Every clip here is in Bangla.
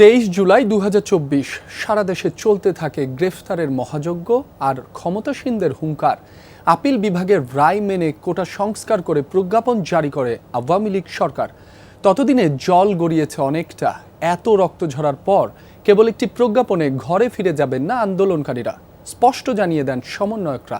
তেইশ জুলাই দু সারা দেশে চলতে থাকে গ্রেফতারের মহাযজ্ঞ আর ক্ষমতাসীনদের হুঙ্কার। আপিল বিভাগের রায় মেনে কোটা সংস্কার করে প্রজ্ঞাপন জারি করে আওয়ামী লীগ সরকার। ততদিনে জল গড়িয়েছে অনেকটা। এত রক্ত ঝরার পর কেবল একটি প্রজ্ঞাপনে ঘরে ফিরে যাবেন না আন্দোলনকারীরা। স্পষ্ট জানিয়ে দেন সমন্বয়করা।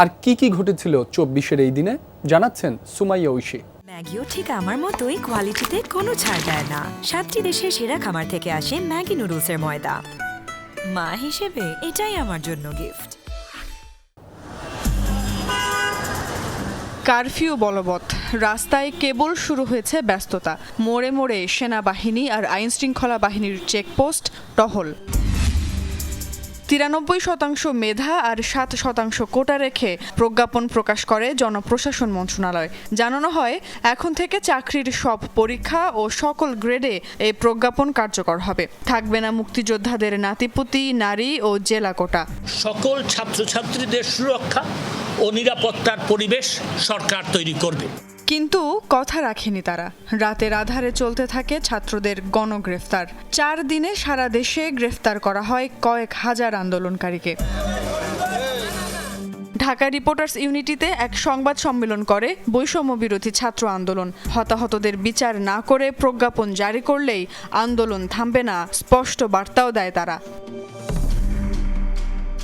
আর কি কি ঘটেছিল চব্বিশের এই দিনে জানাচ্ছেন সুমাইয়া ঐশী। ম্যাগিও ঠিক আমার মতোই কোয়ালিটিতে কোনো ছাড় দেয় না। সাতটি দেশের সেরা খামার থেকে আসে ম্যাগি নুডলসের ময়দা। মা হিসেবে এটাই আমার জন্য গিফট কারফিউ বলবৎ। রাস্তায় কেবল শুরু হয়েছে ব্যস্ততা। মোড়ে মোড়ে সেনাবাহিনী আর আইনশৃঙ্খলা বাহিনীর চেকপোস্ট টহল। তিরানব্বই শতাংশ মেধা আর সাত শতাংশ কোটা রেখে প্রজ্ঞাপন প্রকাশ করে জনপ্রশাসন মন্ত্রণালয়। জানানো হয়, এখন থেকে চাকরির সব পরীক্ষা ও সকল গ্রেডে এই প্রজ্ঞাপন কার্যকর হবে। থাকবে না মুক্তিযোদ্ধাদের নাতিপুতি, নারী ও জেলা কোটা। সকল ছাত্রছাত্রীদের সুরক্ষা ও নিরাপত্তার পরিবেশ সরকার তৈরি করবে। কিন্তু কথা রাখেনি তারা। রাতের আধারে চলতে থাকে ছাত্রদের গণগ্রেফতার। চার দিনে সারা দেশে গ্রেফতার করা হয় কয়েক হাজার আন্দোলনকারীকে। ঢাকা রিপোর্টার্স ইউনিটিতে এক সংবাদ সম্মেলন করে বৈষম্য বিরোধী ছাত্র আন্দোলন। হতাহতদের বিচার না করে প্রজ্ঞাপন জারি করলেই আন্দোলন থামবে না, স্পষ্ট বার্তাও দেয় তারা।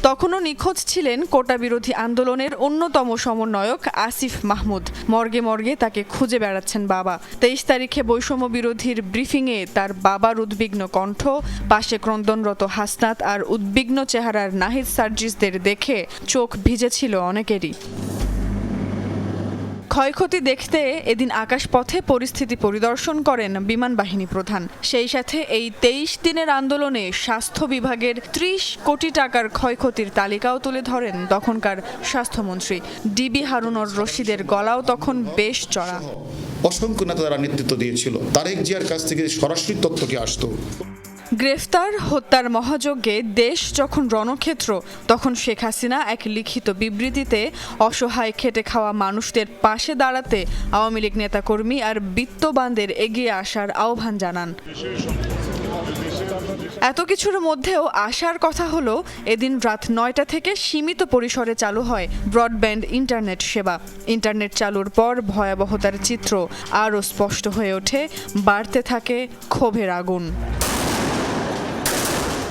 তখনও নিখোঁজ ছিলেন কোটা বিরোধী আন্দোলনের অন্যতম সমন্বয়ক আসিফ মাহমুদ। মর্গে মর্গে তাকে খুঁজে বেড়াচ্ছেন বাবা। তেইশ তারিখে বৈষম্য বিরোধীর ব্রিফিংয়ে তার বাবার উদ্বিগ্ন কণ্ঠ, পাশে ক্রন্দনরত হাসনাত আর উদ্বিগ্ন চেহারার নাহিদ সার্জিসদের দেখে চোখ ভিজেছিল অনেকেরই। ক্ষয়ক্ষতি দেখতে এদিন আকাশপথে পরিস্থিতি পরিদর্শন করেন বিমান বাহিনী প্রধান। সেই সাথে এই তেইশ দিনের আন্দোলনে স্বাস্থ্য বিভাগের ত্রিশ কোটি টাকার ক্ষয়ক্ষতির তালিকাও তুলে ধরেন তখনকার স্বাস্থ্যমন্ত্রী। ডিবি হারুনর রশিদের গলাও তখন বেশ চড়া। অসংখ্য নেতা তারা নেতৃত্ব দিয়েছিল। তারেক জিয়ার কাছ থেকে সরাসরি তথ্য কি আসতো? গ্রেফতার হত্যার মহাযজ্ঞে দেশ যখন রণক্ষেত্র, তখন শেখ হাসিনা এক লিখিত বিবৃতিতে অসহায় খেটে খাওয়া মানুষদের পাশে দাঁড়াতে আওয়ামী লীগ নেতাকর্মী আর বিত্তবানদের এগিয়ে আসার আহ্বান জানান। এত কিছুর মধ্যেও আসার কথা হলো, এদিন রাত নয়টা থেকে সীমিত পরিসরে চালু হয় ব্রডব্যান্ড ইন্টারনেট সেবা। ইন্টারনেট চালুর পর ভয়াবহতার চিত্র আরও স্পষ্ট হয়ে ওঠে, বাড়তে থাকে ক্ষোভের আগুন।